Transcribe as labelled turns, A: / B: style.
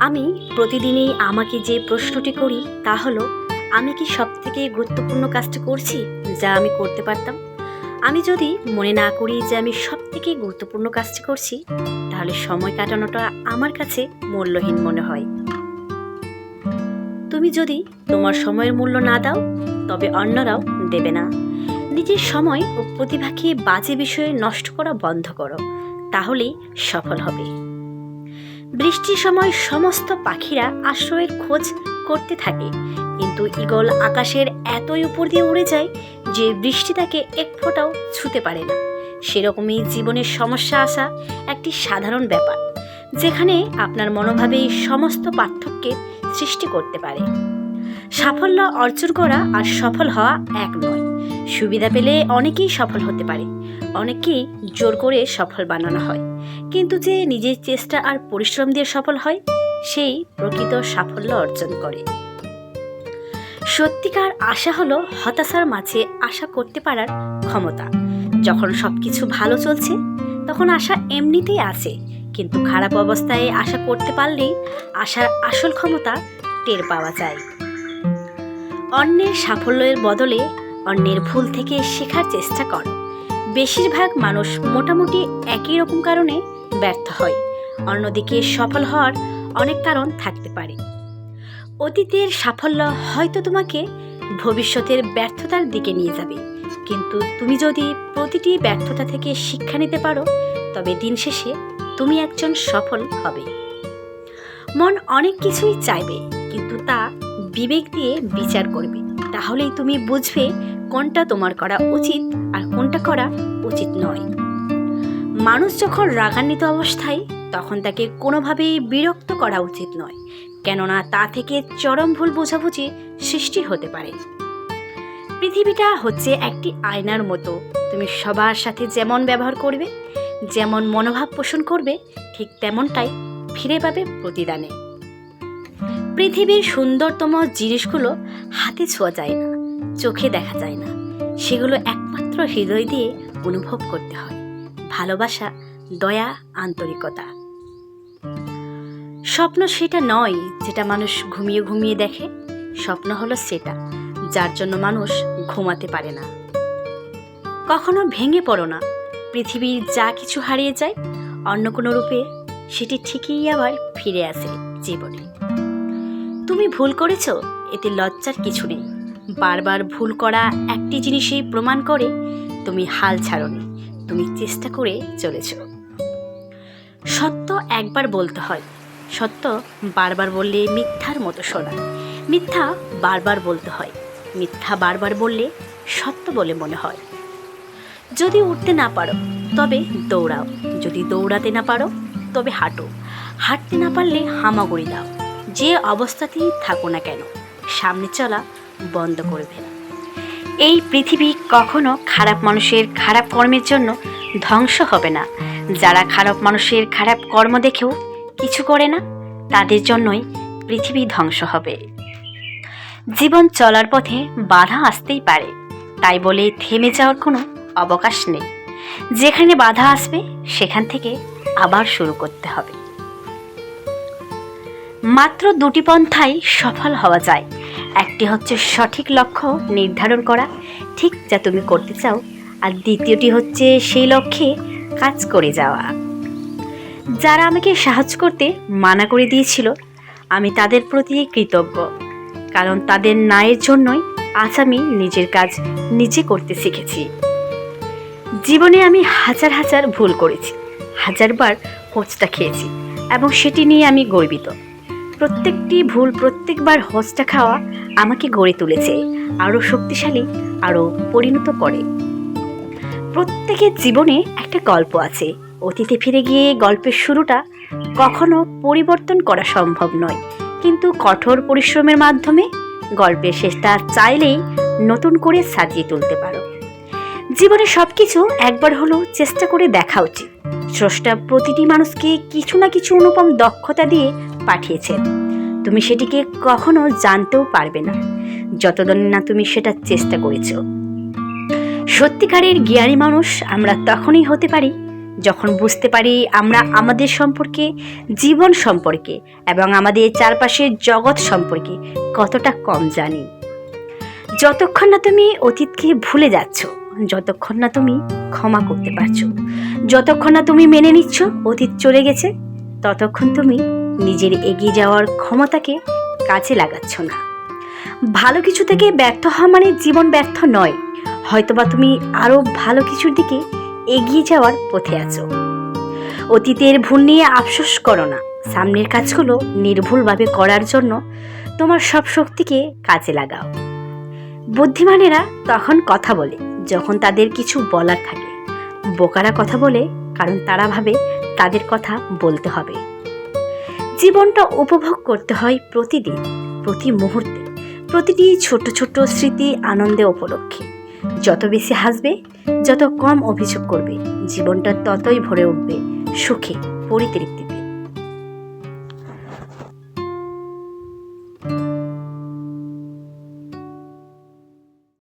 A: আমি প্রতিদিনই আমাকে যে প্রশ্নটি করি তা হলো, আমি কি সব থেকে গুরুত্বপূর্ণ কাজটি করছি যা আমি করতে পারতাম? আমি যদি মনে না করি যে আমি সব থেকে গুরুত্বপূর্ণ কাজটি করছি, তাহলে সময় কাটানোটা আমার কাছে মূল্যহীন মনে হয়। তুমি যদি তোমার সময়ের মূল্য না দাও, তবে অন্যরাও দেবে না। নিজের সময় ও প্রতিভাকে বাজে বিষয়ে নষ্ট করা বন্ধ করো, তাহলেই সফল হবে। বৃষ্টির সময় সমস্ত পাখিরা আশ্রয়ের খোঁজ করতে থাকে। কিন্তু ইগল আকাশের এতই উপর দিয়ে উড়ে যায় যে বৃষ্টি তাকে এক ফোঁটাও ছুতে পারে না। সেরকমই জীবনের সমস্যা আসা একটি সাধারণ ব্যাপার, যেখানে আপনার মনোভাবে সমস্ত পার্থক্যের সৃষ্টি করতে পারে। সাফল্য অর্জন করা আর সফল হওয়া এক নয়। সুবিধা পেলে অনেকেই সফল হতে পারে, অনেকেই জোর করে সফল বানানো হয়। কিন্তু যে নিজের চেষ্টা আর পরিশ্রম দিয়ে সফল হয়, সেই প্রকৃত সাফল্য অর্জন করে। সত্যিকার আশা হলো হতাশার মাঝে আশা করতে পারার ক্ষমতা। যখন সবকিছু ভালো চলছে, তখন আশা এমনিতেই আছে। কিন্তু খারাপ অবস্থায় আশা করতে পারলেই আশার আসল ক্ষমতা টের পাওয়া যায়। অন্যের সাফল্যের বদলে অন্যের ভুল থেকে শেখার চেষ্টা করো। বেশিরভাগ মানুষ মোটামুটি একই রকম কারণে ব্যর্থ হয়। অন্যদিকে সফল হওয়ার অনেক কারণ থাকতে পারে। অতীতের সাফল্য হয়তো তোমাকে ভবিষ্যতের ব্যর্থতার দিকে নিয়ে যাবে। কিন্তু তুমি যদি প্রতিটি ব্যর্থতা থেকে শিক্ষা নিতে পারো, তবে দিন শেষে তুমি একজন সফল হবে। মন অনেক কিছুই চাইবে, কিন্তু তা বিবেক দিয়ে বিচার করবে। তাহলেই তুমি বুঝবে কোনটা তোমার করা উচিত আর কোনটা করা উচিত নয়। মানুষ যখন রাগান্বিত অবস্থায়, তখন তাকে কোনোভাবেই বিরক্ত করা উচিত নয়, কেননা তা থেকে চরম ভুল বোঝাবুঝি সৃষ্টি হতে পারে। পৃথিবীটা হচ্ছে একটি আয়নার মতো। তুমি সবার সাথে যেমন ব্যবহার করবে, যেমন মনোভাব পোষণ করবে, ঠিক তেমনটাই ফিরে পাবে প্রতিদানে। পৃথিবীর সুন্দরতম জিনিসগুলো হাতে ছোঁয়া যায় না, চোখে দেখা যায় না। সেগুলো একমাত্র হৃদয় দিয়ে অনুভব করতে হয়। ভালোবাসা, দয়া, আন্তরিকতা। স্বপ্ন সেটা নয় যেটা মানুষ ঘুমিয়ে ঘুমিয়ে দেখে। স্বপ্ন হলো সেটা, যার জন্য মানুষ ঘুমাতে পারে না। কখনো ভেঙে পড়ো না। পৃথিবীর যা কিছু হারিয়ে যায়, অন্য কোনো রূপে সেটি ঠিকই আবার ফিরে আসে জীবনে। তুমি ভুল করেছ, এতে লজ্জার কিছু নেই। বারবার ভুল করা একটি জিনিসেই প্রমাণ করে তুমি হাল ছাড়নি, তুমি চেষ্টা করে চলেছ। সত্য একবার বলতে হয়। সত্য বারবার বললে মিথ্যার মতো শোনায় মিথ্যা বারবার বলতে হয়। মিথ্যা বারবার বললে সত্য বলে মনে হয়। যদি উঠতে না পারো, তবে দৌড়াও। যদি দৌড়াতে না পারো, তবে হাঁটো। হাঁটতে না পারলে হামাগুড়ি দাও। যে অবস্থাতেই থাকো না কেন, সামনে চলা বন্ধ করবে। এই পৃথিবী কখনো খারাপ মানুষের খারাপ কর্মের জন্য ধ্বংস হবে না। যারা খারাপ মানুষের খারাপ কর্ম দেখেও কিছু করে না, তাদের জন্যই পৃথিবী ধ্বংস হবে। জীবন চলার পথে বাধা আসতেই পারে, তাই বলে থেমে যাওয়ার কোনো অবকাশ নেই। যেখানে বাধা আসবে, সেখান থেকে আবার শুরু করতে হবে। মাত্র দুটি পন্থায় সফল হওয়া যায়। একটি হচ্ছে সঠিক লক্ষ্য নির্ধারণ করা, ঠিক যা তুমি করতে চাও, আর দ্বিতীয়টি হচ্ছে সেই লক্ষ্যে কাজ করে যাওয়া। যারা আমাকে সাহায্য করতে মানা করে দিয়েছিল, আমি তাদের প্রতি কৃতজ্ঞ, কারণ তাদের ন্যায়ের জন্যই আজ আমি নিজের কাজ নিজে করতে শিখেছি। জীবনে আমি হাজার হাজার ভুল করেছি, হাজারবার কোচটা খেয়েছি, এবং সেটি নিয়ে আমি গর্বিত। প্রত্যেকটি ভুল প্রত্যেকবার হোঁচটা খাওয়া আমাকে গড়ে তুলেছে, আরও শক্তিশালী, আরও পরিণত করে। প্রত্যেকের জীবনে একটা গল্প আছে। অতীতে ফিরে গিয়ে গল্পের শুরুটা কখনো পরিবর্তন করা সম্ভব নয়। কিন্তু কঠোর পরিশ্রমের মাধ্যমে গল্পের শেষটা চাইলেই নতুন করে সাজিয়ে তুলতে পারো। জীবনে সব কিছু একবার হলেও চেষ্টা করে দেখা উচিত। স্রষ্টা প্রতিটি মানুষকে কিছু না কিছু অনুপম দক্ষতা দিয়ে পাঠিয়েছেন। তুমি সেটিকে কখনো জানতেও পারবে না। যতদিন না তুমি সেটা চেষ্টা করেছ। সত্যিকারের জ্ঞানী মানুষ আমরা তখনই হতে পারি যখন বুঝতে পারি আমরা আমাদের সম্পর্কে, জীবন সম্পর্কে এবং আমাদের চারপাশের জগৎ সম্পর্কে কতটা কম জানি। যতক্ষণ না তুমি অতীতকে ভুলে যাচ্ছ, যতক্ষণ না তুমি ক্ষমা করতে পারছ, যতক্ষণ না তুমি মেনে নিচ্ছ অতীত চলে গেছে, ততক্ষণ তুমি নিজের এগিয়ে যাওয়ার ক্ষমতাকে কাজে লাগাচ্ছ না। ভালো কিছু থেকে ব্যর্থ হওয়া মানে জীবন ব্যর্থ নয়। হয়তোবা তুমি আরও ভালো কিছুর দিকে এগিয়ে যাওয়ার পথে আছো। অতীতের ভুল নিয়ে আফসোস করো না। সামনের কাজগুলো নির্ভুলভাবে করার জন্য তোমার সব শক্তিকে কাজে লাগাও। বুদ্ধিমানেরা তখন কথা বলে, যখন তাদের কিছু বলার থাকে। বোকারা কথা বলে, কারণ তারা ভাবে তাদের কথা বলতে হবে। জীবনটা উপভোগ করতে হয় প্রতিদিন, প্রতি মুহূর্তে, প্রতিটি ছোট ছোট স্মৃতি আনন্দে উপলক্ষে। যত বেশি হাসবে, যত কম অভিযোগ করবে, জীবনটা ততই ভরে উঠবে, সুখে, পরিতৃপ্তিতে।